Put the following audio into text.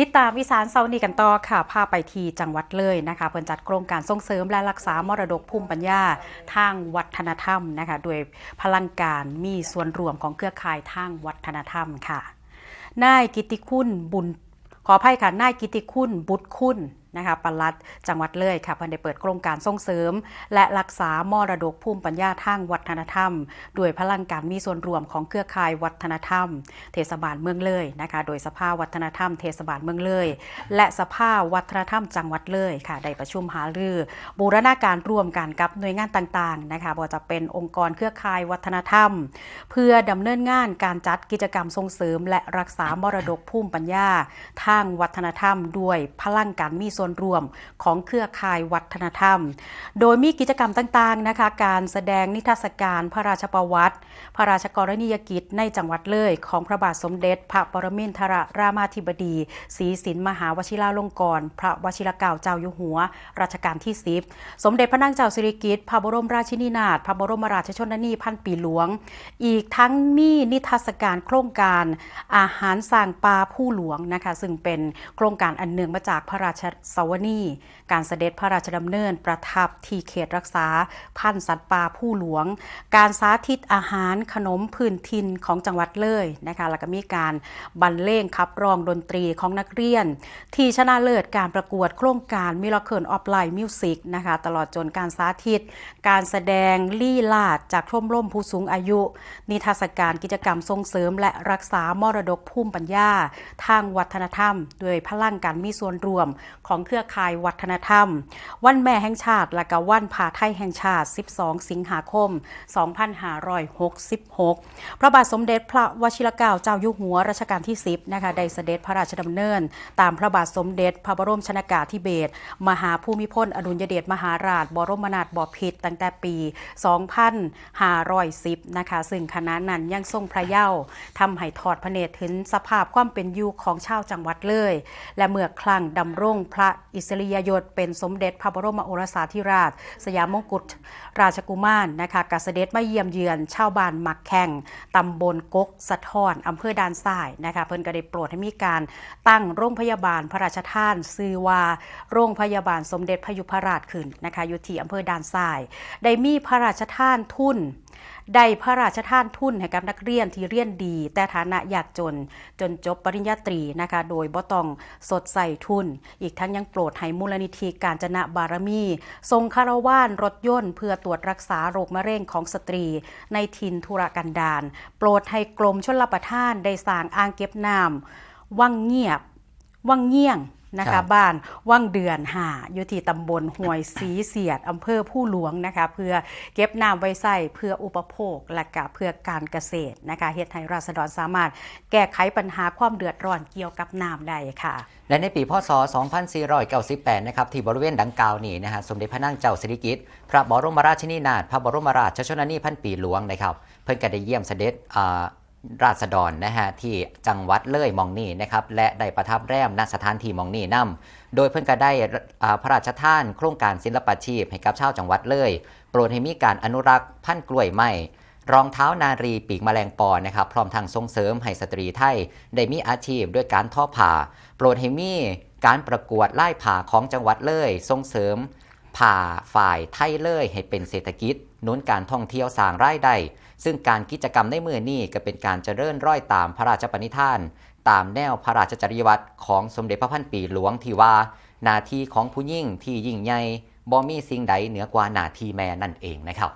ติดตามวิสานเซานีกันต่อค่ะพาไปที่จังหวัดเลยนะคะเพิ่นจัดโครงการส่งเสริมและรักษามรดกภูมิปัญญาทางวัฒนธรรมนะคะโดยพลังการมีส่วนรวมของเครือข่ายทางวัฒนธรรมค่ะนายกิติคุณบุญขออภัยค่ะนายกิติคุณบุตรคุณ นะคะปลัดจังหวัดเลยค่ะเพิ่นได้เปิดโครงการส่งเสริม และรักษามรดกภูมิปัญญาทางวัฒนธรรม โดยพลังการมีส่วนรวมของเครือข่ายวัฒนธรรม เทศบาลเมืองเลยนะคะ โดยสภาวัฒนธรรม เทศบาลเมืองเลย และสภาวัฒนธรรมจังหวัดเลยค่ะได้ประชุมหารือบูรณาการร่วมกันกับหน่วยงานต่างๆนะคะบ่ว่าจะเป็นองค์กรเครือข่ายวัฒนธรรม เพื่อดำเนินงานการจัดกิจกรรมส่งเสริม และรักษามรดกภูมิปัญญาทางวัฒนธรรม ด้วยพลังการมีส่วนรวมของเครือข่ายวัฒนธรรม โดยมีกิจกรรมต่างๆนะคะ การแสดงนิทรรศการพระราชประวัติ พระราชกรณียกิจในจังหวัดเลยของพระบาทสมเด็จ พระปรมินทรรามาธิบดีศรีสินมหาวชิราลงกรณ์พระวชิรเกล้าเจ้าอยู่หัวรัชกาลที่10สมเด็จพระนางเจ้าสิริกิติ์พระบรมราชินีนาถพระบรมราชชนนีพันปีหลวง อีกทั้งมีนิทรรศการโครงการอาหารสร้างปลาผู้หลวงนะคะ ซึ่งเป็นโครงการอันเนื่องมาจากพระราชสวนีการเสด็จพระราชดำเนินประทับที่เขตรักษา พันธุ์สัตว์ป่าผู้หลวง การสาธิตอาหารขนมพื้นถิ่นของจังหวัดเลยนะคะแล้วก็มีการบรรเลงขับร้องดนตรีของนักเรียน ที่ชนะเลิศการประกวดโครงการมิลเคิลออฟไลน์มิวสิกนะคะตลอดจนการสาธิต การแสดงลี่ลาดจากชมร่มผู้สูงอายุ นิทรรศการกิจกรรมส่งเสริม และรักษามรดกภูมิปัญญา ทางวัฒนธรรม โดยพลังการมีส่วนรวมของเครือข่ายวัฒนธรรม วันแม่แห่งชาติ และก็วันผาไทยแห่งชาติ 12 สิงหาคม 2566 พระบาทสมเด็จพระวชิรเกล้าเจ้าอยู่หัวรัชกาลที่ 10 นะคะได้เสด็จพระราชดำเนิน ตามพระบาทสมเด็จพระบรมชนากาธิเบศรมหาภูมิพลอดุลยเดชมหาราช บรมนาถบพิตรตั้งแต่ปี 2510 นะคะ ซึ่งคณะนั้นยังทรงพระเยาว์ทำให้ทอดพระเนตรถึงสภาพความเป็นอยู่ของชาวจังหวัดเลย และเมื่อครั้งดำรงพระอิสริยยศเป็นสมเด็จพระบรมโอรสาธิราช สยามมงกุฎราชกุมารนะคะกเสด็จมาเยี่ยมเยือนชาวบ้านหมักแข่งตำบลกกสะท้อนอำเภอด่านซ้ายนะคะเพิ่นก็ได้โปรดให้มีการตั้งโรงพยาบาลพระราชทานชื่อว่าโรงพยาบาลสมเด็จพระยุพราชขึ้นนะคะอยู่ที่อำเภอด่านซ้าย ได้มีพระราชทานทุน ได้พระราชทานทุนให้กับนักเรียนที่เรียนดี แต่ฐานะยากจน จนจบปริญญาตรีนะคะ โดยบ่ต้องสดใส่ทุน อีกทั้งยังโปรดให้มูลนิธิการจนะบารมี ทรงคารวานรถยนต์ เพื่อตรวจรักษาโรคมะเร็งของสตรี ในทินทุรกันดารโปรดให้กรมชลประทานได้สร้างอ่างเก็บน้ำวังเงียบวังเงี่ยง นะครัคะบ บ้านว่างเดือนหาอยู่ที่ตำบลห้วยสีเสียดอำเภอผู้หลวงนะคะเพื่อเก็บน้ำไว้ใส่เพื่ออุปโภคและก็เพื่อการเกษตรนะคะเฮ็ดให้ราษฎรสามารถแก้ไขปัญหาความเดือดร้อนเกี่ยวกับน้ำได้ค่ะ และในปีพศ 2498 นะครับ ที่บริเวณดังกล่าวนี้นะฮะ สมเด็จพระนางเจ้าสิริกิติ์ พระบรมราชินีนาถ พระบรมราชชนนีพันปีหลวงนะครับ เพิ่นก็ได้เยี่ยมเสด็จอ่า ราษฎรนะฮะที่จังหวัดเลยมองนี่นะครับและได้ประทับแรมณสถานที่มองนี่นํโดยเพิ่นก็ได้พระราชทานโครงการศิลปาชีพให้กับชาวจังหวัดเลย โปรดให้มีการอนุรักษ์พันธุ์กล้วยไม้รองเท้านารีปีกแมลงปอนะครับพร้อมทางส่งเสริมให้สตรีไทย ได้มีอาชีพด้วยการทอผ้าโปรดให้มีการประกวดไล่ผ่าของจังหวัดเลย ส่งเสริมผ่าฝ่ายไทยเลยให้เป็นเศรษฐกิจ นุนการท่องเที่ยวสร้างรายได้ซึ่งการกิจกรรมในมือนี้ก็เป็นการเจริญร้อยตามพระราชปณิธาน ตามแนวพระราชจริยวัตรของสมเด็จพระพันปีหลวงที่ว่าหนาทีของผู้ยิ่งที่ยิ่งใหญ่บ่มีสิ่งใดเหนือกว่าหนาทีแม่นั่นเองนะครับ